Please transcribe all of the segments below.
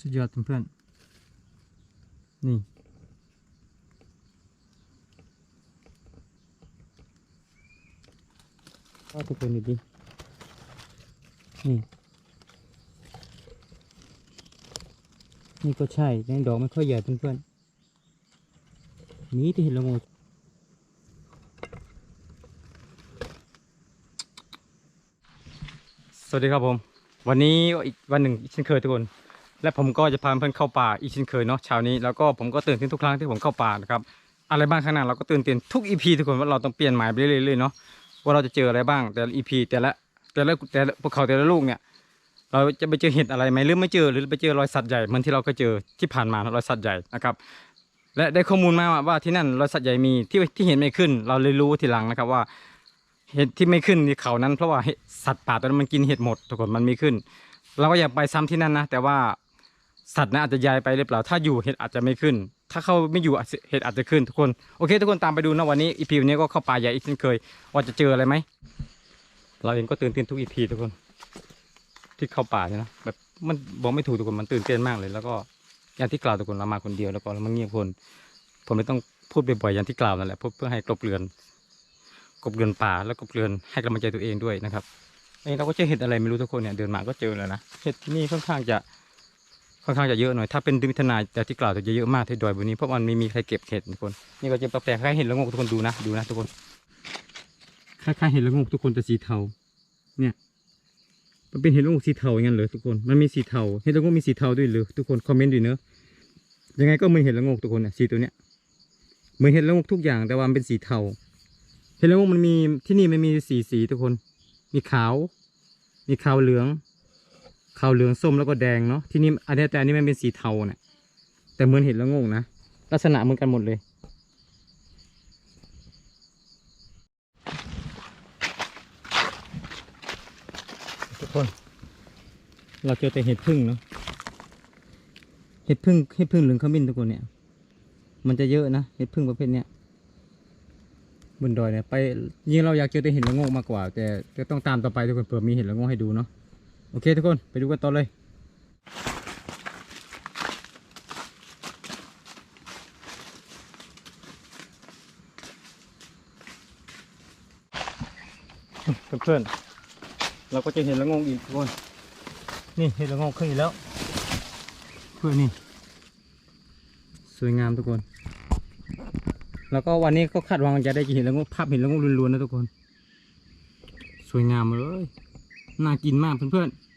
สุดยอดเพื่อนๆนี่ ก็ทุกคนดูดิ นี่ นี่ก็ใช่แดงดอกไม่ค่อยใหญ่เพื่อนๆ นี่ที่เห็นละโงกสวัสดีครับผม วันนี้อีกวันหนึ่งเช่นเคยทุกคน และผมก็จะพาเพื่อนเข้าป่าอีกเช่นเคยเนาะเช้านี้แล้วก็ผมก็ตื่นเต้นทุกครั้งที่ผมเข้าป่านะครับอะไรบ้างข้างหน้าเราก็ตื่นเต้นทุกอีพีทุกคนว่าเราต้องเปลี่ยนหมายไปเรื่อยๆเนาะว่าเราจะเจออะไรบ้างแต่ละอีพีแต่ละแต่ละแต่ละภูเขาแต่ละลูกเนี่ย เราจะไปเจอเห็ดอะไรไหมหรือไม่เจอหรือไปเจอรอยสัตว์ใหญ่เหมือนที่เราก็เจอที่ผ่านมารอยสัตว์ใหญ่นะครับและได้ข้อมูลมาว่าที่นั่นรอยสัตว์ใหญ่มีที่ที่เห็นไม่ขึ้น เราเลยรู้ทีหลังนะครับว่าเห็ดที่ไม่ขึ้นที่เขานั้นเพราะว่าสัตว์ป่าตัวนั้นมันกินเห็ดหมดทุกคนมันมีขึ้น เราก็อย่าไปซ้ำที่นั่นนะแต่ว่า สัตว์นั้นอาจจะย้ายไปหรือเปล่า ถ้าอยู่เห็ดอาจจะไม่ขึ้น ถ้าเขาไม่อยู่เห็ดอาจจะขึ้นทุกคน โอเค ทุกคนตามไปดูนะวันนี้อีพีวันนี้ก็เข้าป่าใหญ่อีกเช่นเคย ว่าจะเจออะไรไหม เราเองก็ตื่นเต้นทุกอีพีทุกคน ที่เข้าป่าเนี่ยนะแบบมันบอกไม่ถูกทุกคนมันตื่นเต้นมากเลย แล้วก็อย่างที่กล่าวทุกคนเรามาคนเดียวแล้วก็เรามาเงียบคน ผมเลยต้องพูดบ่อยๆอย่างที่กล่าวนั่นแหละเพื่อเพื่อให้กลบเกลื่อนกลบเกลื่อนป่าแล้วกลบเกลื่อนให้กำลังใจตัวเองด้วยนะครับเอันนี้เราก็เจอเห็ดอะไรไม่รู้ทุกคนเนี่ยเดินมาก็เจอแล้วนะเห็ดที่นี่ค่อนข้างจะ ค่อนข้างจะเยอะหน่อย ถ้าเป็นดือนมิถนาแต่ที่กล่าวจะเยอะมากที่ดอยบนนี้เพราะมันไม่มีใครเก็บเห็ดทุกคน นี่ก็จะแปลกๆคล้ายเห็ดละงกทุกคนดูนะดูนะทุกคนคล้ายๆเห็ดละงกทุกคนแต่สีเทา เนี่ย มันเป็นเห็ดละงกสีเทาอย่างนั้นเลยทุกคน มันมีสีเทาเห็ดละงกมีสีเทาด้วยหรือทุกคนคอมเมนต์ด้วยเนอะยังไงก็เหมือนเห็ดละงกทุกคนเนี่ยสีตัวเนี้ยเหมือนเห็ดละงกทุกอย่างแต่ว่ามันเป็นสีเทา เห็ดละงกมันมีที่นี่มันมีสีสีทุกคน มีขาว มีขาวเหลือง ขาวเหลืองส้มแล้วก็แดงเนาะที่นี่อันนี้แต่อันนี้มันเป็นสีเทาเนี่ยแต่เหมือนเห็ดละโงกนะลักษณะเหมือนกันหมดเลย ทุกคน เราเจอแต่เห็ดพึ่งเนาะเห็ดพึ่งเห็ดพึ่งเหลืองขมิ้นทุกคนเนี่ย มันจะเยอะนะเห็ดพึ่งประเภทเนี้ยบนดอยเนี่ยไปยิ่งเราอยากเจอแต่เห็ดละโงมากกว่า แต่ก็ต้องตามต่อไปทุกคนเผื่อมีเห็ดละโงให้ดูเนาะ โอเคทุกคนไปดูกันต่อเลยเพื่อนๆเราก็จะเห็นละโงกอีกทุกคนนี่เห็นละโงกขึ้นอีกแล้วเพื่อนนี่สวยงามทุกคน แล้วก็วันนี้ก็คาดหวังว่าจะได้เห็นละโงกภาพเห็นละโงกล้วนๆนะทุกคน สวยงามเลย น่ากินมากเพื่อนๆ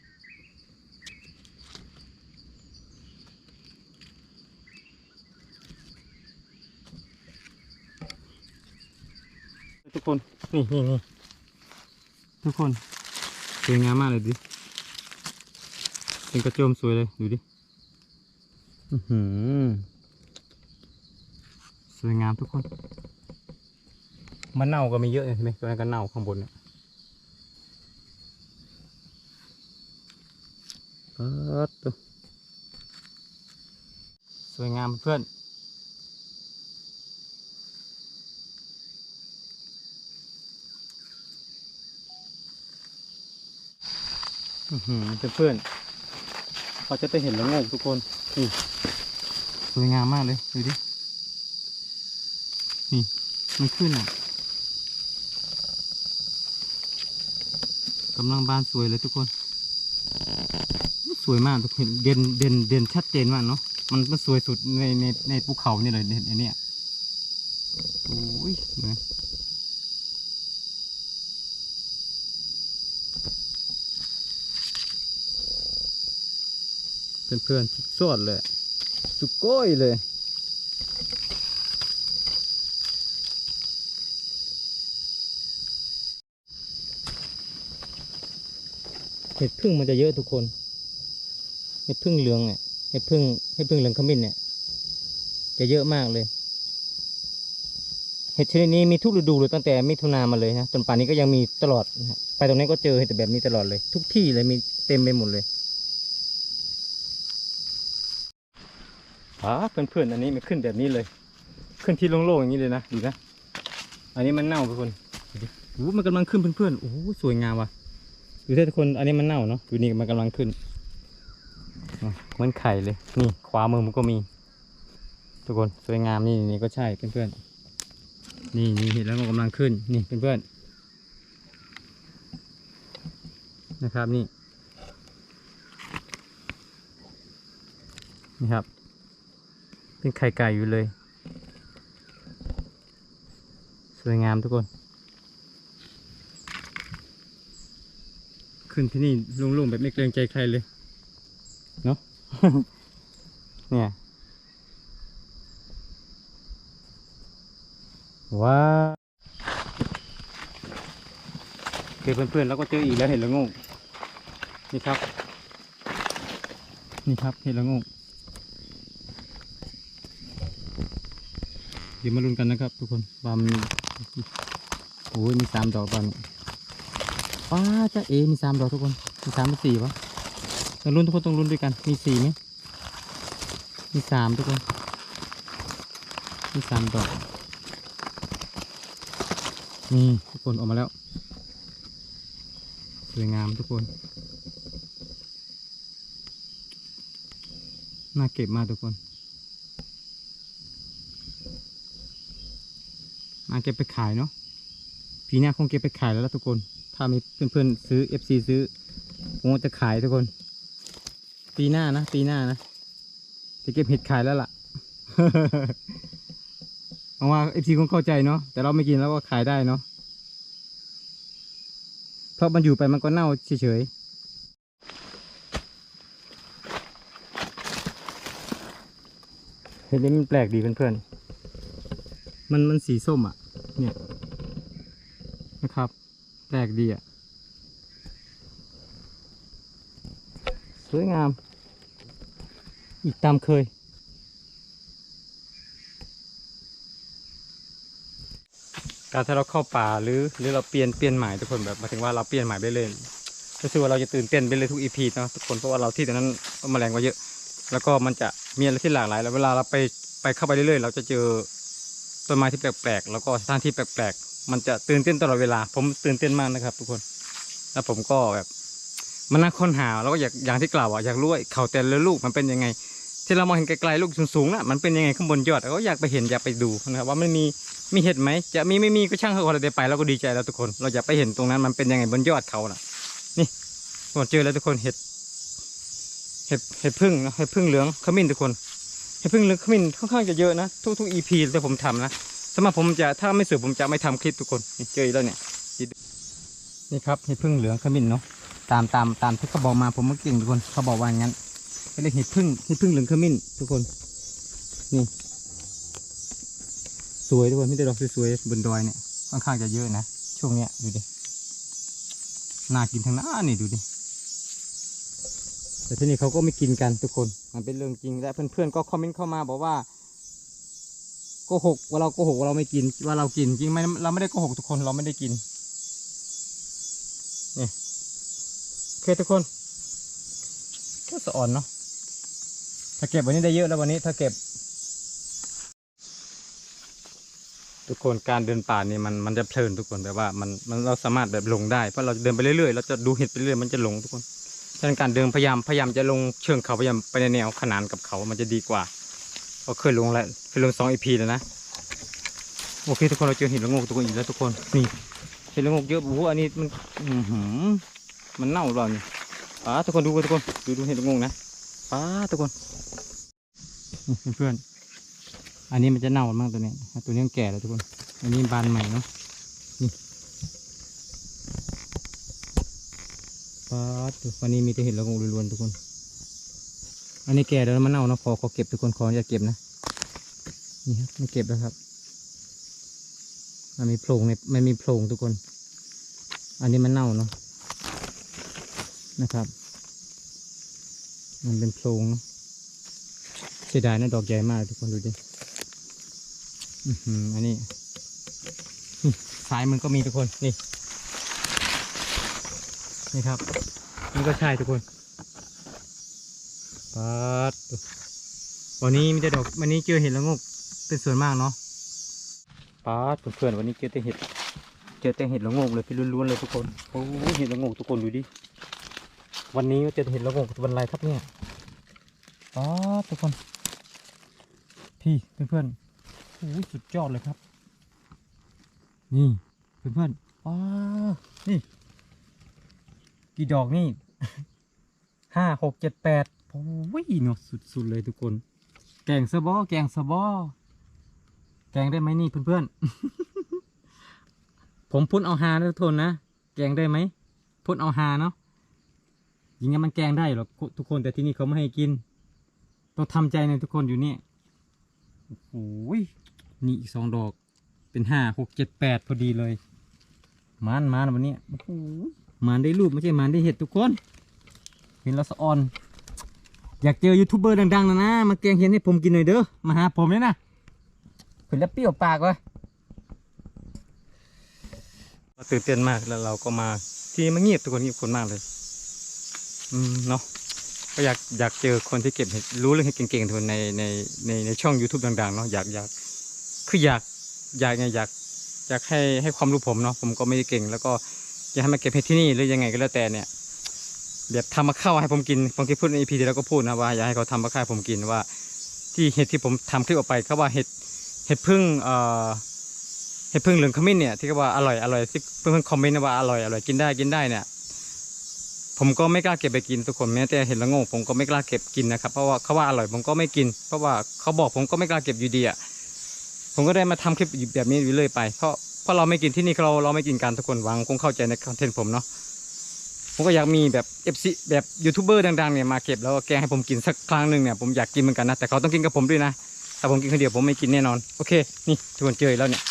ทุกคน นี่นี่นี่ทุกคนสวยงามมากเลยดิ เป็นกระโจมสวยเลย ดูดิ อือหือสวยงามทุกคน มันเน่าก็มีเยอะเลยใช่ไหมตัวนั้นก็เน่าข้างบนเนี่ย ปิดตัวสวยงามเพื่อนอือหือเพื่อนๆเขาจะได้เห็นแล้วงงทุกคนนี่สวยงามมากเลย ดูดิ นี่ มันขึ้นอะกำลังบานสวยเลยทุกคน สวยมากทุกคนเด่นเด่นเด่นชัดเจนมากเนาะมันมันสวยสุดในในในภูเขานี่เลยเห็นไอ้เนี่ยโอ้ยเห็นเพื่อนสุดยอดเลย สุดก้อยเลยเห็ดพึ่งมันจะเยอะทุกคน เห็ดพึ่งเหลืองเนี่ยเห็ดพึ่งเห็ดพึ่งเหลืองขมิ้นเนี่ย จะเยอะมากเลย เห็ดชนิดนี้มีทุกฤดูเลยตั้งแต่มิถุนามาเลยนะจนป่านนี้ก็ยังมีตลอดนะไปตรงนี้ก็เจอเห็ดแบบนี้ตลอดเลย ทุกที่เลยมีเต็มไปหมดเลยอ๋อเพื่อนๆอันนี้มันขึ้นแบบนี้เลย ขึ้นที่โล่งๆอย่างนี้เลยนะดูนะอันนี้มันเน่าทุกคนดูดิโอ้มันกำลังขึ้นเพื่อนๆโอ้สวยงามว่ะดูเถ้าทุกคนอันนี้มันเน่าเนาะดูนี่มันกำลังขึ้น เหมือนไข่เลย นี่ขวามือมันก็มี ทุกคนสวยงามนี่นี่ก็ใช่เพื่อนๆนี่นี่เห็นแล้วก็กำลังขึ้นนี่เพื่อนๆนะครับนี่นี่ครับ เป็นไข่ไก่อยู่เลย สวยงามทุกคน ขึ้นที่นี่โล่งๆแบบไม่เกรงใจใครเลย เนาะเนี่ยว้าโอเคเพื่อนๆแล้วก็เจออีกแล้วเห็ดละงกนี่ครับ นี่ครับเห็ดละงกเดี๋ยวมาลุ้นกันนะครับ ทุกคนบามโอ้ยมีสามดอกบานป้าจ้าเอมีสามดอกทุกคนมีสามหรือสี่วะ ต้องลุ้นทุกคนต้องลุ้นด้วยกัน มีสี่ไหมมีสามทุกคน มีสามดอก นี่ทุกคนออกมาแล้ว สวยงามทุกคน น่าเก็บมากทุกคนน่าเก็บไปขายเนาะปีหน้าคงเก็บไปขายแล้วล่ะทุกคน ถ้ามีเพื่อนๆซื้อ FC ซื้อผมจะขายทุกคน ปีหน้านะ ปีหน้านะ จะเก็บเห็ดขายแล้วล่ะหวังว่า FC คงเข้าใจเนาะแต่เราไม่กินแล้วก็ขายได้เนาะเพราะมันอยู่ไปมันก็เน่าเฉยๆเห็ดนี้มันแปลกดีเพื่อนๆมันมันสีส้มอะ เนี่ยนะครับ แปลกดีอะ วยงาม อีกตามเคย การถ้าเราเข้าป่าหรือหรือเราเปลี่ยนเปลี่ยนหมายทุกคนแบบหมายถึงว่าเราเปลี่ยนหมายไปเลยรู้สึกว่าเราจะตื่นเต้นไปเลยทุกอีพีนะทุกคนเพราะว่าเราที่ตรงนั้นแมลงก็เยอะ แล้วก็มันจะมีอะไรที่หลากหลาย แล้วเวลาเราไปไปเข้าไปเรื่อยๆ เราจะเจอต้นไม้ที่แปลกๆ แล้วก็สถานที่แปลกๆ มันจะตื่นเต้นตลอดเวลา ผมตื่นเต้นมากนะครับ ทุกคน แล้วผมก็แบบ มันน่าค้นหาแล้วก็อยากอย่างที่กล่าวอะอยากรู้ว่าเขาแต่ละลูกมันเป็นยังไง ที่เรามองเห็นไกลๆลูกสูงๆน่ะมันเป็นยังไงข้างบนยอดเราก็อยากไปเห็นอยากไปดูนะครับว่ามันมีมีเห็ดไหมจะมีไม่มีก็ช่างเถอะเราได้ไปเราก็ดีใจแล้วทุกคน เราอยากไปเห็นตรงนั้นมันเป็นยังไงบนยอดเขาน่ะ นี่ผมเจอแล้วทุกคนเห็ดเห็ดเห็ดพึ่งนะเห็ดพึ่งเหลืองขมิ้นทุกคนเห็ดพึ่งเหลืองขมิ้นค่อนข้างจะเยอะนะทุกทุกอีพีที่ผมทำนะสำหรับผมจะถ้าไม่สวยผมจะไม่ทำคลิปทุกคนเจอแล้วเนี่ยนี่ครับเห็ดพึ่งเหลืองขมิ้นเนาะ ตามตามตามที่เขาบอกมาผมก็เก่งทุกคนเขาบอกว่าอย่างนั้นก็เลยกเห็ดพึ่งเห็ดพึ่งเหลืองขมิ้นทุกคน นี่ สวยทุกคนไมแต่ได้ดอกสวยๆบนดอยเนี่ยค่อนข้างจะเยอะนะช่วงเนี้ยดูดิน่ากินทั้งนั้นนี่ดูดิแต่ที่นี่เขาก็ไม่กินกันทุกคน มันเป็นเรื่องจริงและเพื่อนๆก็คอมเมนต์เข้ามาบอกว่าโกหกว่าเราโกหกว่าเราไม่กินว่าเรากินจริงไหมเราไม่ได้โกหกทุกคนเราไม่ได้กินนี่ เคทุกคนก็สะอ่อนเนาะถ้าเก็บวันนี้ได้เยอะแล้ววันนี้ถ้าเก็บ ทุกคนการเดินป่านี่มันมันจะเพลินทุกคนแบบว่ามันมันเราสามารถแบบลงได้เพราะเราเดินไปเรื่อยๆเราจะดูเห็ดไปเรื่อยมันจะลงทุกคนฉะนั้นการเดินพยายามพยายามจะลงเชิงเขาพยายามไปในแนวขนานกับเขามันจะดีกว่าเราเคยลงแล้วเคยลงสองอีพีแล้วนะโอเคทุกคนเราเจอเห็ดละงกทุกคนอีกแล้วทุกคนนี่เห็ดละงกเยอะโอ้โหอันนี้มันอื้อหือ มันเน่าหรือเปล่านี่ป้าทุกคนดูกันทุกคนดูดูเห็ดละโงนะป้าทุกคนเพื่อนอันนี้มันจะเน่ามากตัวเนี้ยตัวนี้มันแก่แล้วทุกคน อันนี้บานใหม่เนาะนี่ป้าดวันนี้มีแต่เห็ดละโงกล้วนๆทุกคน อันนี้แก่แล้วมันเน่าเนาะขอขอเก็บทุกคนขออย่าเก็บนะนี่ครับไม่เก็บแล้วครับมันมีโพรงเนี่ยมันมีโพรงทุกคน อันนี้มันเน่าเนาะ นะครับ มันเป็นโพรงเนาะเสียดายนะดอกใหญ่มากทุกคนดูดิอือหืออันนี้นี่ซ้ายมันก็มีทุกคนนี่ นี่ครับ นี่ก็ใช่ทุกคนปัดวันนี้มีแต่ดอกวันนี้เจอเห็ดละงกเป็นส่วนมากเนาะปัดเพื่อนๆวันนี้เจอแต่เห็ด เจอแต่เห็ดละงกเลยพี่ล้วนๆเลยทุกคนโอ้โหเห็ดละงกทุกคนดูดิ วันนี้เจอแต่เห็ดละโงกวันอะไรครับเนี่ยป๊อทุกคน พี่เพื่อนๆโอ้ยสุดยอดเลยครับ นี่เพื่อนๆป๊าดนี่ กี่ดอกนี่ห้าหกเจ็ดแปดโอ้ยเนาะสุดๆเลยทุกคน แกงสะบอแกงสะบอแกงได้ไหมนี่เพื่อนๆ ผมพุ่นเอาหาทุกคนนะ แกงได้ไหม พุ่นเอาหาเนาะ ยิงงั้นมันแกงได้หรอกทุกคนแต่ที่นี่เขาไม่ให้กิน ต้องทำใจในทุกคนอยู่นี่โอ้โหยนี่อีกสองดอก เป็นห้าหกเจ็ดแปดพอดีเลยมานมานวันนี้โอ้โหมานได้รูปไม่ใช่มานได้เห็ดทุกคน เห็นแล้วสะออน อยากเจอยูทูบเบอร์ดังๆนะนะมาแกงเห็นให้ผมกินหน่อยเด้อมาหาผมเลยนะเห็นแล้วเปรี้ยวปากเลยตื่นเต้นมากแล้วเราก็มาที่มันเงียบทุกคนเงียบคนมากเลย อืมเนาะก็อยากอยากเจอคนที่เก็บเห็ดรู้เรื่องเห็ดเก่งๆทุนในในในในช่อง YouTube ดังๆเนาะอยากอยากคืออยากอยากไงอยากอยากให้ให้ความรู้ผมเนาะผมก็ไม่ได้เก่ง แล้วก็อยากให้มาเก็บเห็ดที่นี่หรือยังไงก็แล้วแต่เนี่ยแบบทำมาข้าวให้ผมกินบางทีพูดในอีพีที่แล้วก็พูดนะว่าอยากให้เขาทำมาข้าวให้ผมกินว่า ที่เห็ดที่ผมทำคลิปออกไปเขาว่าเห็ดเห็ดพึ่งเอ่อเห็ดพึ่งเหลืองขมิ้นเนี่ยที่เขาว่าอร่อยอร่อยที่เพื่อนๆคอมเมนต์ว่าอร่อยอร่อยกินได้กินได้เนี่ย ผมก็ไม่กล้าเก็บไปกินทุกคนแม้แต่เห็นละโงผมก็ไม่กล้าเก็บกินนะครับเพราะว่าเขาว่าอร่อยผมก็ไม่กิน เพราะว่าเขาบอกผมก็ไม่กล้าเก็บอยู่ดีอะผมก็ได้มาทำคลิปแบบนี้อยู่เรื่อยไปเพราะเพราะเราไม่กินที่นี่เราเราไม่กินกันทุกคนหวังคงเข้าใจในคอนเทนต์ผมเนาะผมก็อยากมีแบบเอฟซีแบบยูทูบเบอร์ดังๆเนี่ยมาเก็บแล้วแกงให้ผมกินสักครั้งหนึ่งเนี่ยผมอยากกินเหมือนกันนะแต่เขาต้องกินกับผมด้วยนะถ้าผมกินคนเดียวผมไม่กินแน่นอนโอเค นี่ทุกคนเจอแล้วเนี่ย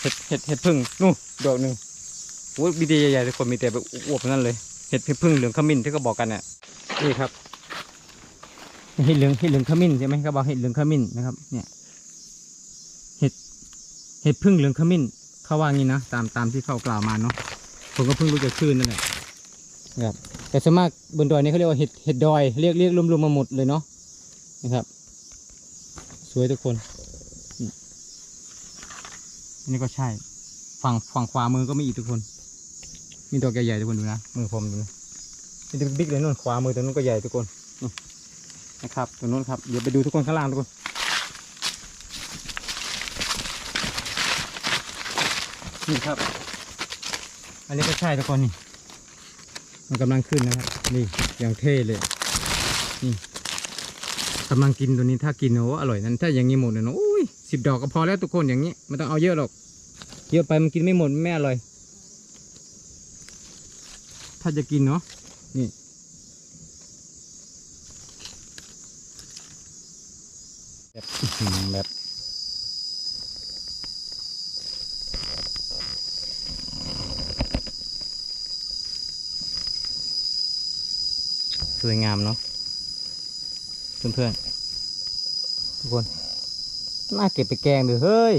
เห็ดเห็ดเห็ดพึ่งนู่นดอกหนึ่งโอ้ยบีดีใหญ่ๆทุกคนมีแต่แบบอวบนั่นเลย เห็ดพึ่งเหลืองขมิ้นที่เขาบอกกันเนี่ยนี่ครับเห็ดเหลืองเห็ดเหลืองขมิ้นใช่ไหมเขาบอกเห็ดเหลืองขมิ้นนะครับ เนี่ย เห็ดเห็ดพึ่งเหลืองขมิ้นเขาว่างี้นะตามตามที่เขากล่าวมาเนาะผมก็เพิ่งรู้จักชื่อนั่นแหละนะครับแต่ส่วนมากบนดอยนี่เขาเรียกว่าเห็ดเห็ดดอยเรียกเรียกรวมๆมาหมดเลยเนาะนะครับ สวยทุกคนอืมอันนี้ก็ใช่ ฝั่งฝั่งขวามือก็มีอีกทุกคน มีดอกใหญ่ๆทุกคนดูนะมือผมดูนะมีดอกบิ๊กเลยนู่นขวามือตัวนู้นก็ใหญ่ทุกคนนี่นะครับตัวนู้นครับเดี๋ยวไปดูทุกคนข้างล่างทุกคนนี่ครับ อันนี้ก็ใช่ทุกคนนี่ มันกำลังขึ้นนะครับ นี่อย่างเท่เลยนี่กำลังกินตัวนี้ถ้ากินโอ้อร่อยนั้นถ้าอย่างนี้หมดเลยนะโอ้ยสิบดอกก็พอแล้วทุกคนอย่างนี้ไม่ต้องเอาเยอะหรอกเยอะไปมันกินไม่หมดไม่อร่อย ถ้าจะกินเนาะนี่แบบแบบสวยงามเนาะเพื่อนๆทุกคนน่าเก็บไปแกงเลยเฮ้ย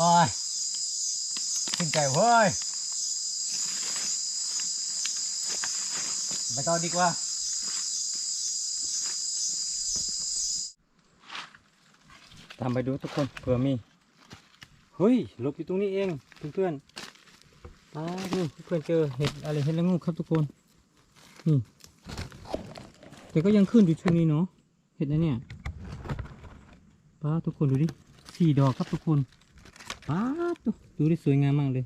โอ้ยขึ้นใจเว้ย ไปต่อดีกว่าตามไปดูทุกคนเผื่อมีเฮ้ยหลบอยู่ตรงนี้เองเพื่อนๆอ้านี่เพื่อนเจอเห็ดอะไรเห็ดละงูครับทุกคนนี่แต่ก็ยังขึ้นอยู่ช่วงนี้เนาะเห็ดนะเนี่ยป้าทุกคนดูดิสี่ดอกครับทุกคนป๊าดูดูได้สวยงามมากเลย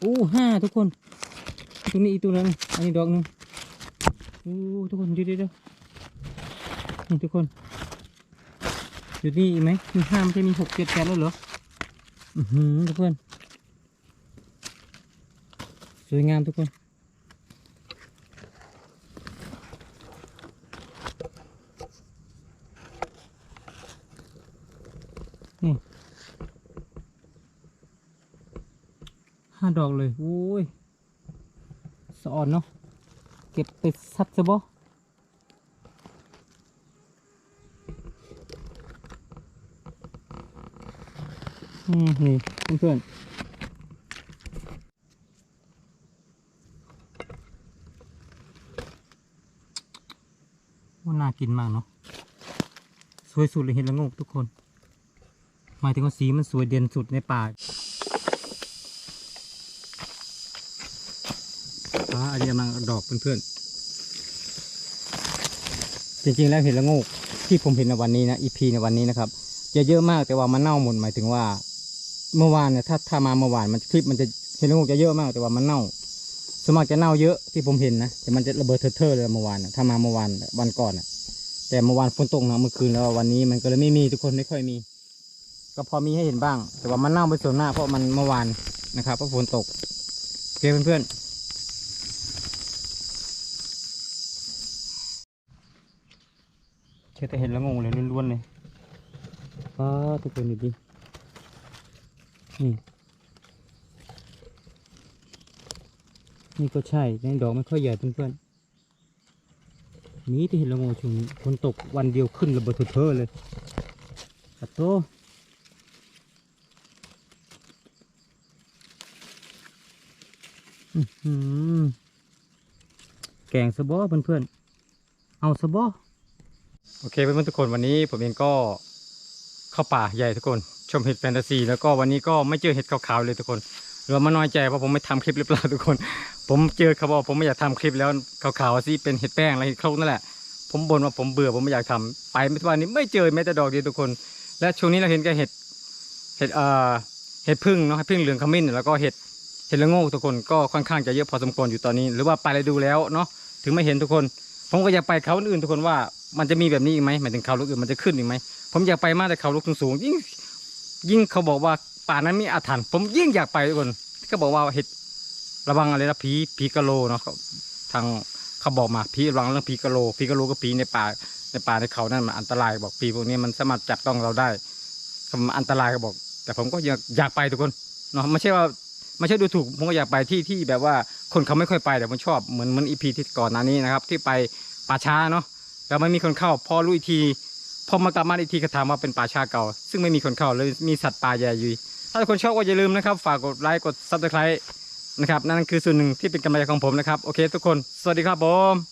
โอ้ห้าทุกคนตรงนี้อีตัวนึงอันนี้ดอกหนึงโอ้ทุกคนดูดิเด้ยนี่ทุกคนอยู่นี่อีกไหมมีห้าไม่ใช่มีหกเจ็ดแปดแล้วเหรออือหือทุกคนสวยงามทุกคน ห้า ดอกเลยโอ้ยสะอ่อนเนาะเก็บไปซัดซะบ่อืมนี่เพื่อนๆว่าน่ากินมากเนาะ สวยสุดเลยเห็นละงกทุกคน หมายถึงว่าสีมันสวยเด่นสุดในป่า ฟ้าอันนี้กำลังดอกเพื่อนๆ จริงๆแล้วเห็ดละโงกที่ผมเห็นในวันนี้นะอีพีในวันนี้นะครับจะเยอะมากแต่ว่ามันเน่าหมดหมายถึงว่า เมื่อวานเนี่ยถ้าถ้ามาเมื่อวานมันคลิปมันจะเห็ดละโงกจะเยอะมากแต่ว่ามันเน่าสมัครจะเน่าเยอะที่ผมเห็นนะแต่มันจะระเบิดเทอะๆเลยเมื่อวานนะถ้ามาเมื่อวานวันก่อนนะแต่เมื่อวานฝนตกนะเมื่อคืนแล้ววันนี้มันก็เลยไม่มีทุกคนไม่ค่อยมี ก็พอมีให้เห็นบ้าง แต่ว่ามันเน่าไปส่วนหน้าเพราะมันเมื่อวานนะครับเพราะฝนตกโอเคเพื่อนๆ เชื่อแต่เห็นแล้วงงเลยล้วนๆเลยป้าทุกคนดูดินี่นี่ก็ใช่ในดอกไม่ค่อยใหญ่เพื่อนๆนี้ที่เห็นละโงงช่วงนี้ฝนตกวันเดียวขึ้นระเบิดเทอะเลยอัดโตอื้อหือแกงสบอเพื่อนๆเอาสบอ โอเคเพื่อนๆทุกคนวันนี้ผมเองก็เข้าป่าใหญ่ทุกคน ชมเห็ดแฟนตาซี แล้วก็วันนี้ก็ไม่เจอเห็ดขาวๆเลยทุกคนหรือว่ามาน้อยใจเพราะผมไม่ทำคลิปหรือเปล่าทุกคน ผมเจอเขาบอกผมไม่อยากทำคลิปแล้วขาวๆสิเป็นเห็ดแป้งอะไรเห็ดโครกนั่นแหละ ผมบ่นว่าผมเบื่อผมไม่อยากทำไปไม่ทุกวันนี้ไม่เจอแม้แต่ดอกเดียวทุกคน และช่วงนี้เราเห็นแค่เห็ดเห็ดเอ่อเห็ดพึ่งเนาะเห็ดพึ่งเหลืองขมิ้นแล้วก็เห็ดเห็นละโงกทุกคนก็ค่อนข้างจะเยอะพอสมควรอยู่ตอนนี้ หรือว่าไปเลยดูแล้วเนาะถึงไม่เห็นทุกคน ผมก็อยากไปเขาอื่นทุกคนว่า มันจะมีแบบนี้อีกไหมหมายถึงเขาลูกอื่นมันจะขึ้นอีกไหมผมอยากไปมากแต่เขาลูกสูงๆยิ่งยิ่งเขาบอกว่าป่านั้นมีอาถรรพ์ผมยิ่งอยากไปทุกคนที่เขาบอกว่าเห็ดระวังอะไรนะผีผีกะโลเนาะทางเขาบอกมาผีระวังเรื่องผีกะโลผีกะโลก็ผีในป่าในป่าในเขานั่นมันอันตรายบอกผีพวกนี้มันสามารถจับต้องเราได้มันอันตรายเขาบอก แต่ผมก็อยากอยากไปทุกคนเนาะไม่ใช่ว่าไม่ใช่ดูถูกผมก็อยากไปที่ที่แบบว่าคนเขาไม่ค่อยไปแต่ผมชอบเหมือนเหมือนอีพีที่ก่อนหน้านี้นะครับ ที่ไปป่าช้าเนาะ แล้วไม่มีคนเข้า พอรู้อีกทีพอมากลับมาอีกทีก็ถามว่าเป็นป่าชาเก่า ซึ่งไม่มีคนเข้าเลยมีสัตว์ป่าใหญ่อยู่ถ้าทุกคนชอบก็อย่าลืมนะครับฝากกดไลค์กดซับสไครต์นะครับนั่นคือส่วนหนึ่งที่เป็นกำลังใจของผมนะครับโอเค ทุกคน สวัสดีครับผม